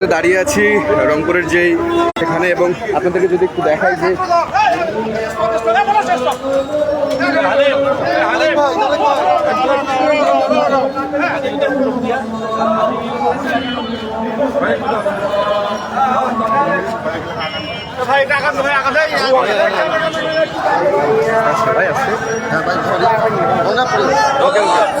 দাঁড়িয়ে আছি রংপুরের যেই সেখানে এবং আপনাদেরকে যদি একটু দেখাই যে সবাই আছে ওকে ওকে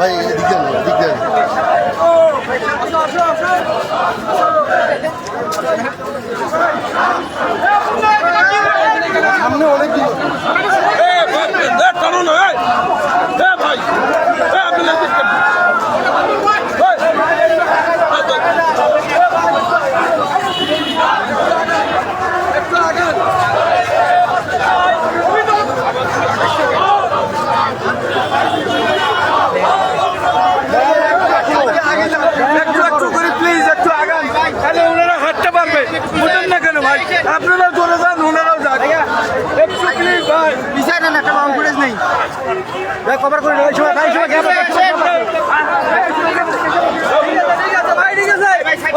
ভাই এদিক দেন এদিক দেন সামনে অনেক দিন টানুন ভাই ভাই আপনি একটু একটু করে প্লিজ একটু আগান তাহলে ওনারা হাঁটতে পারবে বুঝেন না কেন ভাই আপনারা চলে যান ওনারাও যান একটু প্লিজ ভাই। পিছায় নেন একটা বাউন্ড নেই। ভাই কভার করে ওই সময় ভাই সময়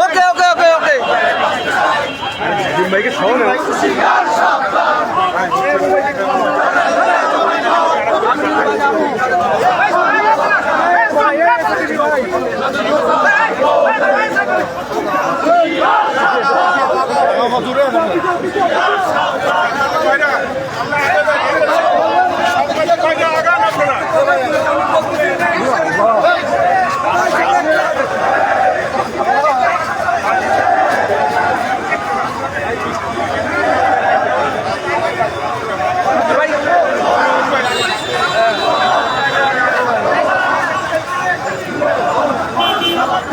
ওকে ওকে ওকে ওকে ভাইকে সহ না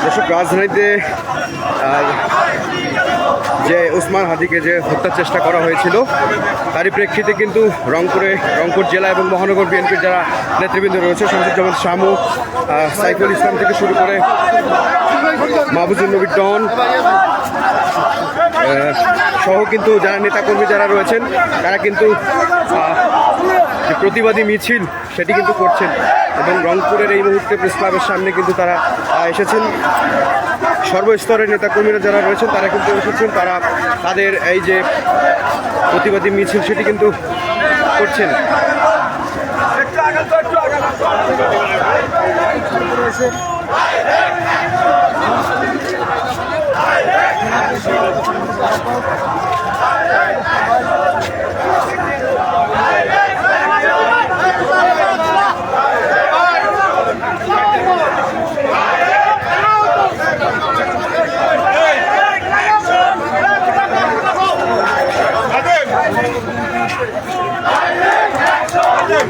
দর্শক, রাজধানীতে যে উসমান হাদিকে যে হত্যার চেষ্টা করা হয়েছিল, তারই প্রেক্ষিতে কিন্তু রংপুরে, রংপুর জেলা এবং মহানগর বিএনপির যারা নেতৃবৃন্দ রয়েছে যেমন শামু সাইফুল ইসলাম থেকে শুরু করে মাহবুজুল নবী ডন সহ কিন্তু যারা নেতাকর্মী যারা রয়েছেন, তারা কিন্তু প্রতিবাদী মিছিল সেটি কিন্তু করছেন এবং রংপুরের এই মুহূর্তে প্রেস ক্লাবের সামনে কিন্তু তারা এসেছেন। সর্বস্তরের নেতাকর্মীরা যারা রয়েছেন, তারা কিন্তু এসেছেন, তারা তাদের এই যে প্রতিবাদী মিছিল সেটি কিন্তু করছেন।